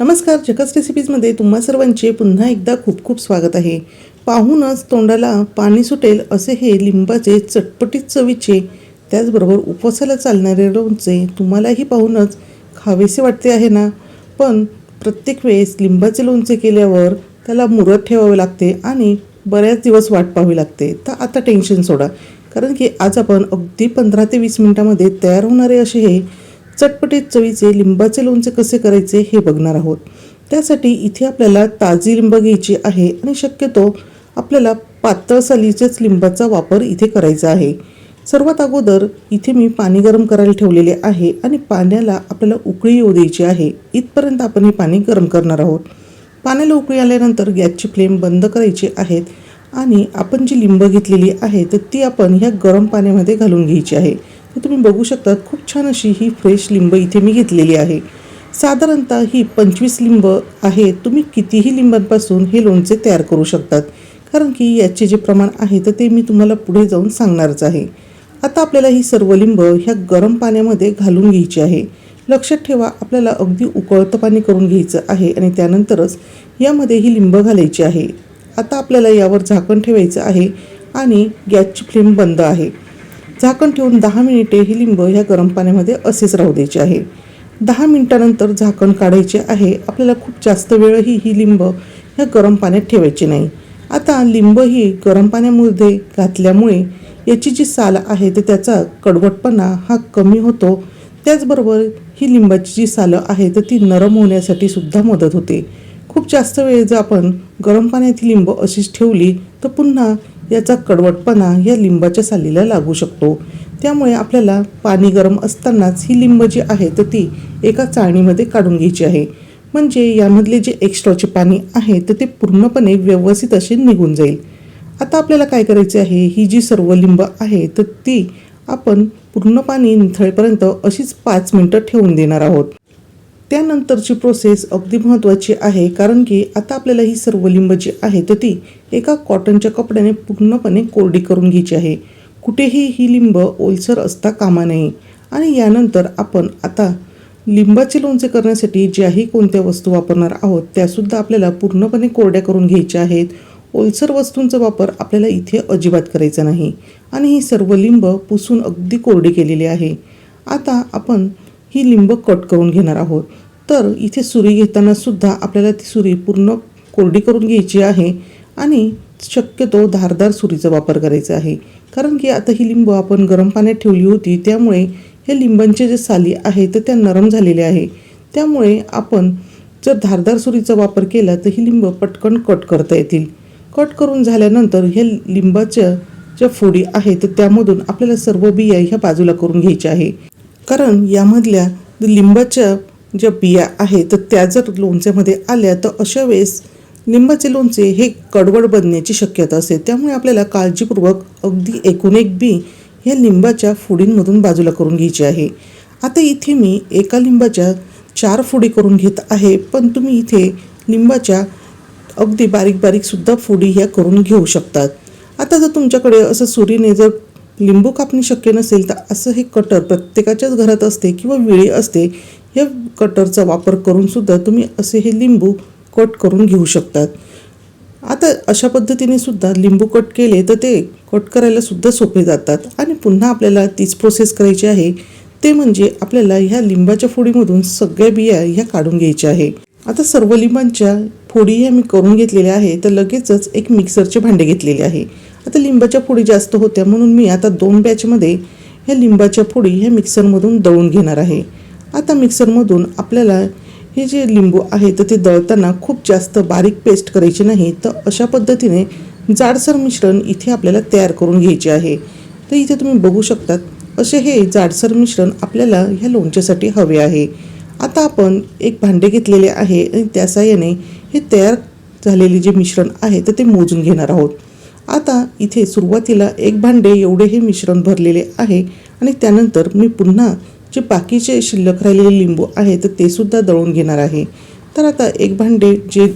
नमस्कार जकस रेसिपीजमध्ये तुम्हा सर्वांचे पुन्हा एकदा खूप खूप स्वागत आहे. पाहूनच तोंडाला पाणी सुटेल असे हे लिंबाचे चटपटीत चवीचे त्याचबरोबर उपवासाला चालणारे लोणचे तुम्हालाही पाहूनच खावेसे वाटते आहे ना? पण प्रत्येक वेळेस लिंबाचे लोणचे केल्यावर त्याला मुरत ठेवावे लागते आणि बऱ्याच दिवस वाट पाहावी लागते. तर आता टेन्शन सोडा. कारण की आज आपण अगदी पंधरा ते वीस मिनटामध्ये तयार होणारे असे हे चटपटीत चवीचे लिंबाचे लोणचे कसे करायचे हे बघणार आहोत. त्यासाठी इथे आपल्याला ताजी लिंब घ्यायची आहे आणि शक्यतो आपल्याला पातळ सालीच्याच लिंबाचा वापर इथे करायचा आहे. सर्वात अगोदर इथे मी पाणी गरम करायला ठेवलेले आहे आणि पाण्याला आपल्याला उकळी येऊ द्यायची आहे. इथपर्यंत आपण हे पाणी गरम करणार आहोत. पाण्याला उकळी आल्यानंतर गॅसची फ्लेम बंद करायची आहेत आणि आपण जी लिंब घेतलेली आहे तर ती आपण ह्या गरम पाण्यामध्ये घालून घ्यायची आहे. तर तुम्ही बघू शकता खूप छान अशी ही फ्रेश लिंब इथे मी घेतलेली आहे. साधारणतः ही पंचवीस लिंब आहे तुम्ही कितीही लिंबांपासून हे लोणचे तयार करू शकतात. कारण की याचे जे प्रमाण आहे तर ते मी तुम्हाला पुढे जाऊन सांगणारच आहे. आता आपल्याला ही सर्व लिंब ह्या गरम पाण्यामध्ये घालून घ्यायची आहे. लक्षात ठेवा आपल्याला अगदी उकळतं पाणी करून घ्यायचं आहे आणि त्यानंतरच यामध्ये ही लिंब घालायची आहे. आता आपल्याला यावर झाकण ठेवायचं आहे आणि गॅसची फ्लेम बंद आहे. झाकण ठेवून दहा मिनिटे ही लिंब ह्या गरम पाण्यामध्ये असेच राहू द्यायची आहे. दहा मिनिटानंतर झाकण काढायचे आहे. आपल्याला खूप जास्त वेळही ही लिंब ह्या गरम पाण्यात ठेवायची नाही. आता लिंब ही गरम पाण्यामध्ये घातल्यामुळे याची जी साल आहे तर त्याचा कडवटपणा हा कमी होतो. त्याचबरोबर ही लिंबाची जी सालं आहे तर ती नरम होण्यासाठी सुद्धा मदत होते. खूप जास्त वेळ जर आपण गरम पाण्यात ही लिंब अशीच ठेवली तर पुन्हा याचा कडवटपणा या लिंबाच्या सालीला लागू शकतो. त्यामुळे आपल्याला पाणी गरम असतानाच ही लिंब जी आहे तर ती एका चाळणीमध्ये काढून घ्यायची आहे. म्हणजे यामधले जे एक्स्ट्राचे पाणी आहे तर ते पूर्णपणे व्यवस्थित असे निघून जाईल. आता आपल्याला काय करायचे आहे? ही जी सर्व लिंब आहे तर ती आपण पूर्ण पाणी निथळेपर्यंत अशीच पाच मिनटं ठेवून देणार आहोत. त्यानंतरची प्रोसेस अगदी महत्त्वाची आहे कारण की आता आपल्याला ही सर्व लिंब जी आहे तर ती एका कॉटनच्या कपड्याने पूर्णपणे कोरडी करून घ्यायची आहे. कुठेही ही लिंब ओलसर असता कामा नये. आणि यानंतर आपण आता लिंबाचे लोणचे करण्यासाठी ज्याही कोणत्या वस्तू वापरणार आहोत त्यासुद्धा आपल्याला पूर्णपणे कोरड्या करून घ्यायच्या आहेत. ओलसर वस्तूंचा वापर आपल्याला इथे अजिबात करायचा नाही. आणि ही सर्व लिंब पुसून अगदी कोरडी केलेली आहे. आता आपण ही लिंब कट करून घेणार आहोत. तर इथे सुरी घेताना सुद्धा आपल्याला ती सुरी पूर्ण कोरडी करून घ्यायची आहे आणि शक्यतो धारदार सुरीचा वापर करायचा आहे. कारण की आता ही लिंब आपण गरम पाण्यात ठेवली होती त्यामुळे हे लिंबांचे जे साली आहे तर त्या नरम झालेल्या आहे. त्यामुळे आपण जर धारदार सुरीचा वापर केला तर ही लिंब पटकन कट करता येतील. कट करून झाल्यानंतर हे लिंबाच्या ज्या फोडी आहेत त्यामधून आपल्याला सर्व बिया ह्या बाजूला करून घ्यायच्या आहे. कारण यामधल्या लिंबाच्या ज्या बिया आहेत तर त्या जर लोणच्यामध्ये आल्या तर अशा वेळेस लिंबाचे लोणचे हे कडवड बनण्याची शक्यता असते. त्यामुळे आपल्याला काळजीपूर्वक अगदी एकूण एक बी या लिंबाच्या फुडींमधून बाजूला करून घ्यायची आहे. आता इथे मी एका लिंबाच्या चार फुडी करून घेत आहे पण तुम्ही इथे लिंबाच्या अगदी बारीक बारीकसुद्धा फुडी ह्या करून घेऊ शकतात. आता जर तुमच्याकडे असं सुरीने जर लिंबू कापणे शक्य नसेल तर असं हे कटर प्रत्येकाच्याच घरात असते किंवा विळे असते या कटरचा वापर करून सुद्धा तुम्ही असे हे लिंबू कट करून घेऊ शकतात. आता अशा पद्धतीने सुद्धा लिंबू कट केले तर ते कट करायला सुद्धा सोपे जातात. आणि पुन्हा आपल्याला तीच प्रोसेस करायची आहे. ते म्हणजे आपल्याला ह्या लिंबाच्या फोडीमधून सगळ्या बिया ह्या काढून घ्यायच्या आहे. आता सर्व लिंबांच्या फोडी ह्या मी करून घेतलेल्या आहे. तर लगेचच एक मिक्सरचे भांडे घेतलेले आहे. आता लिंबाच्या फोडी जास्त होत्या म्हणून मी आता दोन बॅचमध्ये ह्या लिंबाच्या फोडी ह्या मिक्सरमधून दळून घेणार आहे. आता मिक्सरमधून आपल्याला हे जे लिंबू आहे तर ते दळताना खूप जास्त बारीक पेस्ट करायची नाही तर अशा पद्धतीने जाडसर मिश्रण इथे आपल्याला तयार करून घ्यायचे आहे. तर इथे तुम्ही बघू शकतात असे हे जाडसर मिश्रण आपल्याला ह्या लोणच्यासाठी हवे आहे. आता आपण एक भांडे घेतलेले आहे आणि त्या साह्याने हे तयार झालेले जे मिश्रण आहे तर ते मोजून घेणार आहोत. आता इथे सुरुवातीला एक भांडे एवढे हे मिश्रण भरलेले आहे आणि त्यानंतर मी पुन्हा जे बाकीचे शिल्लक राहिलेले लिंबू आहे तर ते सुद्धा दळून घेणार आहे. तर आता एक भांडे जे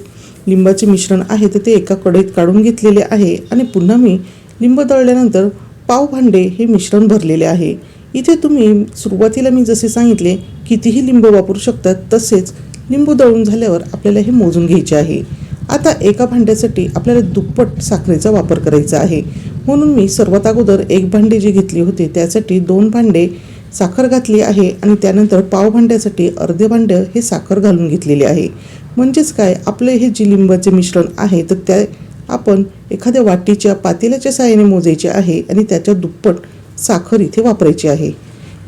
लिंबाचे मिश्रण आहे तर ते एका कढईत काढून घेतलेले आहे आणि पुन्हा मी लिंब दळल्यानंतर पाव भांडे हे मिश्रण भरलेले आहे. इथे तुम्ही सुरुवातीला मी जसे सांगितले कितीही लिंब वापरू शकतात तसेच लिंबू दळून झाल्यावर आपल्याला हे मोजून घ्यायचे आहे. आता एका भांड्यासाठी आपल्याला दुप्पट साखरेचा वापर करायचा आहे. म्हणून मी सर्वात अगोदर एक भांडे जी घेतली होती त्यासाठी दोन भांडे साखर घातली आहे आणि त्यानंतर पाव भांड्यासाठी अर्धे भांडं हे साखर घालून घेतलेले आहे. म्हणजेच काय? आपले हे जी लिंबाचे मिश्रण आहे तर त्या आपण एखाद्या वाटीच्या पातेल्याच्या सहाय्याने मोजायचे आहे आणि त्याच्या दुप्पट साखर इथे वापरायची आहे.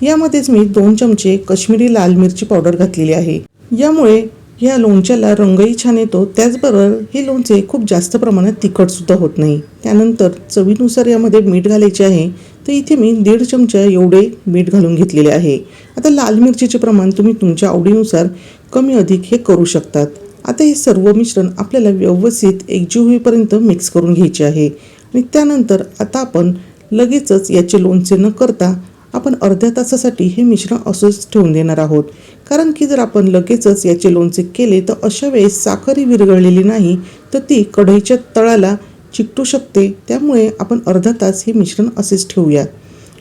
यामध्येच मी दोन चमचे काश्मीरी लाल मिरची पावडर घातलेली आहे. यामुळे या लोणच्याला रंगही छान येतो. त्याचबरोबर हे लोणचे खूप जास्त प्रमाणात तिखटसुद्धा होत नाही. त्यानंतर चवीनुसार यामध्ये मीठ घालायचे आहे. तर इथे मी दीड चमचा एवढे मीठ घालून घेतलेले आहे. आता लाल मिरचीचे प्रमाण तुम्ही तुमच्या आवडीनुसार कमी अधिक हे करू शकतात. आता हे सर्व मिश्रण आपल्याला व्यवस्थित एकजीव होईपर्यंत मिक्स करून घ्यायचे आहे. आणि त्यानंतर आता आपण लगेचच याचे लोणचे न करता आपण अर्ध्या तासासाठी हे मिश्रण असंच ठेवून देणार आहोत. कारण की जर आपण लगेचच याचे लोणचे केले तर अशा वेळेस साखरही विरघळलेली नाही तर ती कढईच्या तळाला चिकटू शकते. त्यामुळे आपण अर्धा तास हे मिश्रण असेच ठेवूया.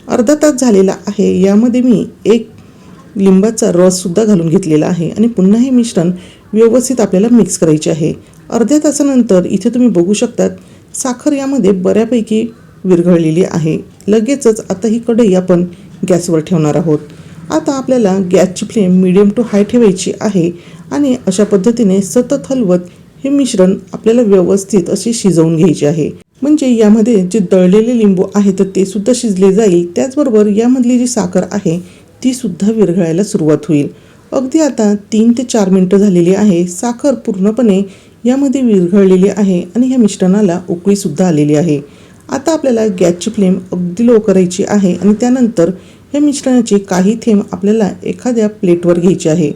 अर्धा तास झालेला आहे. यामध्ये मी एक लिंबाचा रससुद्धा घालून घेतलेला आहे आणि पुन्हा हे मिश्रण व्यवस्थित आपल्याला मिक्स करायचे आहे. अर्ध्या तासानंतर इथे तुम्ही बघू शकतात साखर यामध्ये बऱ्यापैकी विरघळलेली आहे. लगेचच आता ही कढई आपण गॅसवर ठेवणार आहोत. आता आपल्याला गॅसची फ्लेम मिडियम टू हाय ठेवायची आहे आणि अशा पद्धतीने सतत हलवत हे मिश्रण आपल्याला व्यवस्थित असे शिजवून घ्यायचे आहे. म्हणजे यामध्ये जे दळलेले लिंबू आहे तर ते सुद्धा शिजले जाईल. त्याचबरोबर यामधली जी साखर आहे ती सुद्धा विरघळायला सुरुवात होईल. अगदी आता तीन ते चार मिनटं झालेली आहे. साखर पूर्णपणे यामध्ये विरघळलेली आहे आणि ह्या मिश्रणाला उकळीसुद्धा आलेली आहे. आता आपल्याला गॅसची फ्लेम अगदी लो करायची आहे आणि त्यानंतर हे मिश्रणाचे काही थेंब आपल्याला एखाद्या प्लेटवर घ्यायचे आहे.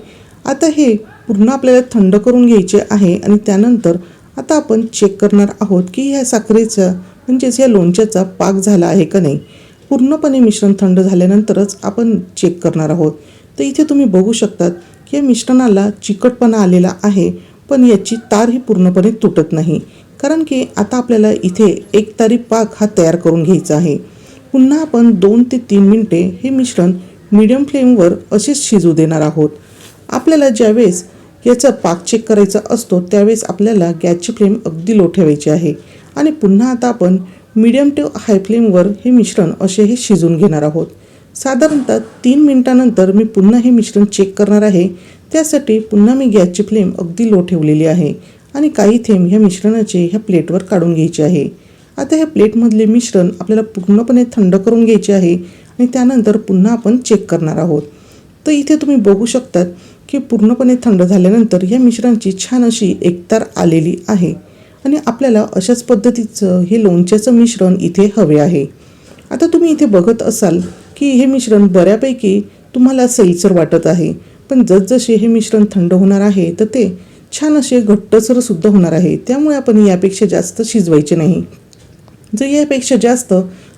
आता हे पूर्ण आपल्याला थंड करून घ्यायचे आहे आणि त्यानंतर आता आपण चेक करणार आहोत की ह्या साखरेचा म्हणजेच या लोणच्याचा पाक झाला आहे का नाही. पूर्णपणे मिश्रण थंड झाल्यानंतरच आपण चेक करणार आहोत. तर इथे तुम्ही बघू शकतात की या मिश्रणाला चिकटपणा आलेला आहे पण याची तार ही पूर्णपणे तुटत नाही. कारण की आता आपल्याला इथे एक तारी पाक हा तयार करून घ्यायचा आहे. पुन्हा आपण दोन ते तीन मिनटे हे मिश्रण मीडियम फ्लेमवर असेच शिजू देणार आहोत. आपल्याला ज्यावेळेस याचा पाक चेक करायचा असतो त्यावेळेस आपल्याला गॅसची फ्लेम अगदी लो ठेवायची आहे. आणि पुन्हा आता आपण मीडियम टू हाय फ्लेमवर हे मिश्रण असे हे शिजून घेणार आहोत. साधारणतः तीन मिनटानंतर मी पुन्हा हे मिश्रण चेक करणार आहे. त्यासाठी पुन्हा मी गॅसची फ्लेम अगदी लो ठेवलेली आहे. आणि काही थेंब ह्या मिश्रणाचे ह्या प्लेटवर काढून घ्यायचे आहे. आता ह्या प्लेटमधले मिश्रण आपल्याला पूर्णपणे थंड करून घ्यायचे आहे आणि त्यानंतर पुन्हा आपण चेक करणार आहोत. तर इथे तुम्ही बघू शकतात की पूर्णपणे थंड झाल्यानंतर या मिश्रणाची छान अशी एकतार आलेली आहे. आणि आपल्याला अशाच पद्धतीचं हे लोणच्याचं मिश्रण इथे हवे आहे. आता तुम्ही इथे बघत असाल की हे मिश्रण बऱ्यापैकी तुम्हाला सैलसर वाटत आहे. पण जसजसे हे मिश्रण थंड होणार आहे तर ते छान असे घट्टसर सुद्धा होणार आहे. त्यामुळे आपण यापेक्षा जास्त शिजवायचे नाही. जर यापेक्षा जास्त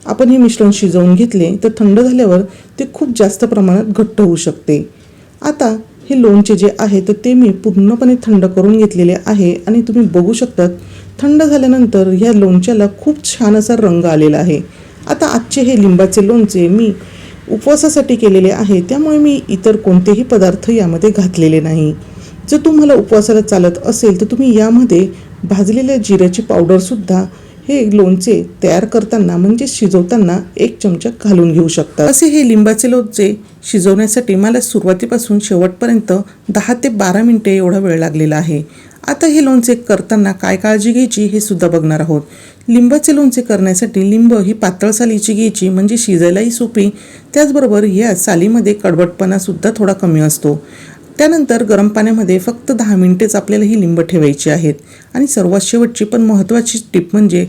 आपण हे मिश्रण शिजवून घेतले तर थंड झाल्यावर ते खूप जास्त प्रमाणात घट्ट होऊ शकते. आता हे लोणचे जे आहे तर ते मी पूर्णपणे थंड करून घेतलेले आहे आणि तुम्ही बघू शकतात थंड झाल्यानंतर ह्या लोणच्याला खूप छान असा रंग आलेला आहे. आता आजचे हे लिंबाचे लोणचे मी उपवासासाठी केलेले आहे त्यामुळे मी इतर कोणतेही पदार्थ यामध्ये घातलेले नाही. जर तुम्हाला उपवासाला चालत असेल तर तुम्ही यामध्ये भाजलेल्या जिऱ्याची पावडरसुद्धा हे लोणचे तयार करताना म्हणजे शिजवताना एक चमचा घालून घेऊ शकता. असे हे लिंबाचे लोणचे शिजवण्यासाठी मला सुरुवातीपासून शेवटपर्यंत दहा ते बारा मिनटे एवढा वेळ लागलेला आहे. आता हे लोणचे करताना काय काळजी घ्यायची हे सुद्धा बघणार आहोत. लिंबाचे लोणचे करण्यासाठी लिंब ही पातळ सालीची घ्यायची म्हणजे शिजायलाही सोपी. त्याचबरोबर या सालीमध्ये कडवटपणासुद्धा थोडा कमी असतो. त्यानंतर गरम पाण्यामध्ये फक्त दहा मिनिटेच आपल्याला ही लिंब ठेवायची आहेत. आणि सर्वात शेवटची पण महत्त्वाची टिप म्हणजे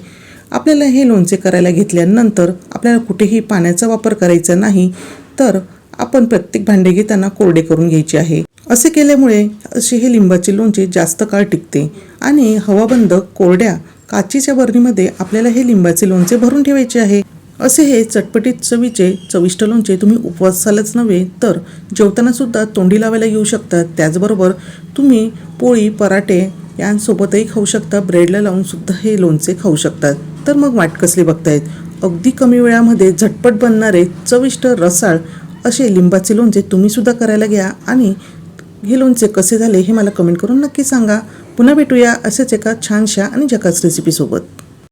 आपल्याला हे लोणचे करायला घेतल्यानंतर आपल्याला कुठेही पाण्याचा वापर करायचा नाही तर आपण प्रत्येक भांडे घेताना कोरडे करून घ्यायचे आहे. असे केल्यामुळे असे हे लिंबाचे लोणचे जास्त काळ टिकते आणि हवाबंद कोरड्या काचेच्या बरणीमध्ये आपल्याला हे लिंबाचे लोणचे भरून ठेवायचे आहे. असे हे चटपटीत चवीचे चविष्ट लोणचे तुम्ही उपवासालाच नव्हे तर जेवतानासुद्धा तोंडी लावायला येऊ शकतात. त्याचबरोबर तुम्ही पोळी पराठे यांसोबतही खाऊ शकता. ब्रेडला लावूनसुद्धा हे लोणचे खाऊ शकतात. तर मग वाट कसली बघतायत? अगदी कमी वेळामध्ये झटपट बनणारे चविष्ट रसाळ असे लिंबाचे लोणचे तुम्हीसुद्धा करायला घ्या आणि हे लोणचे कसे झाले हे मला कमेंट करून नक्की सांगा. पुन्हा भेटूया असेच एका छानशा आणि जकाच रेसिपीसोबत